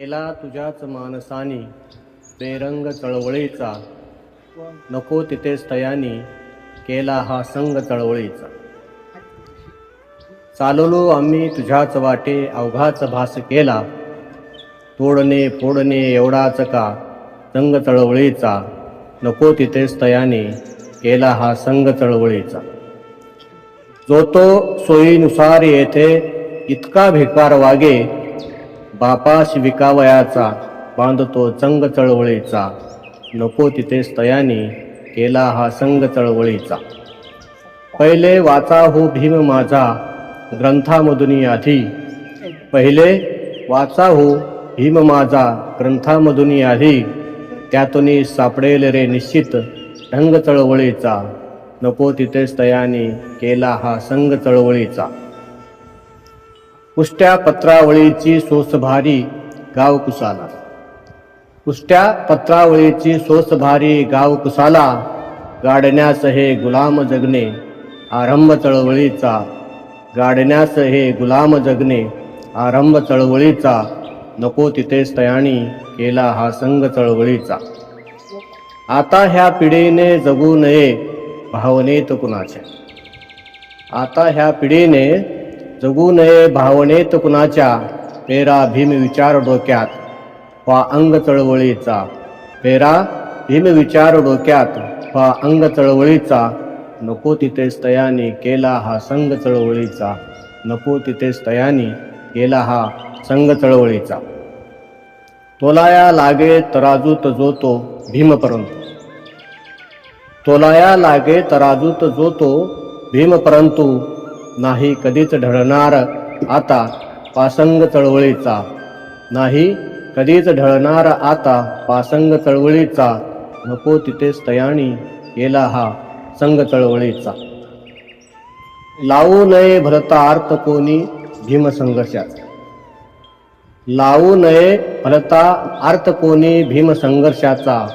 केला तुझ्याच मानसानी बेरंग चळवळीचा. नको तिथेच तयानी केला हा संग चळवळीचा. चाललो आम्ही तुझ्याच वाटे अवघाच भास केला. तोडणे फोडणे एवढाच का संग चळवळीचा. नको तिथेच तयाने केला हा संग चळवळीचा. जो तो सोयीनुसार येथे इतका भिकार वागे बापाश विकावयाचा बांधतो चंग चळवळीचा. नको तिथे स्तयानी केला हा संग चळवळीचा. पहिले वाचा हो भीम माझा ग्रंथामधुनी आधी पहिले वाचा हो भीम माझा ग्रंथामधुनी आधी त्यातून सापडेल रे निश्चित ढंग चळवळीचा. नको तिथे स्तयानी केला हा संग चळवळीचा. उष्ट्या पत्रावळीची सोसभारी गाव कुसाला. उष्ट्या पत्रावळीची सोसभारी गाव कुसाला गाडण्यास हे गुलाम जगणे आरंभ चळवळीचा गाडण्यास हे गुलाम जगणे आरंभ चळवळीचा नको तिथेच तयाणी केला हा संघ चळवळीचा. आता ह्या पिढीने जगू नये भावनेत कुणाच्या. आता ह्या पिढीने जगू नये भावनेत कुणाच्या? पेरा भीम विचार डोक्यात. वा अंग चळवळीचा. पेरा भीम विचार डोक्यात. वा अंग चळवळीचा. नको तिथे स्तयानी केला हा संग चळवळीचा. नको तिथे स्तयानी केला हा संग चळवळीचा. तोलाया लागे तराजूत जो तो भीमपरंतु तोलाया लागे तराजूत जो तो भीम परंतु नाही कधीच ढळणार आता पासंग चळवळीचा. नाही कधीच ढळणार आता पासंग चळवळीचा. नको तिथे स्तयाणी केला हा संग चळवळीचा. लावू नये भरतार्थ कोणी भीमसंघर्षाचा लावू नये फलता अर्थ कोणी भीम संघर्षाचा.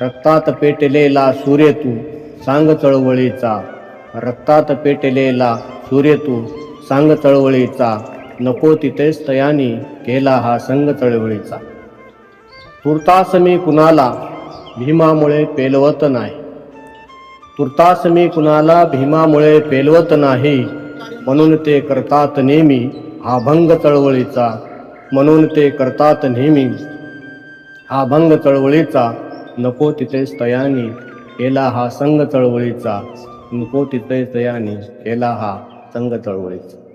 रक्तात पेटलेला सूर्य तू सांग चळवळीचा. रक्तात पेटलेला सूर्य तू सांग चळवळीचा. नको तिथेच तयानी केला हा संग चळवळीचा. तुर्तास मी कुणाला भीमामुळे पेलवत नाही? तुर्तास मी कुणाला भीमामुळे पेलवत नाही? म्हणून ते करतात नेहमी हा भंग चळवळीचा. म्हणून ते करतात नेहमी हा भंग चळवळीचा. नको तिथेच तयानी केला हा संघ चळवळीचा. नको तिथे तयानी केला हा संघ चळवळीचा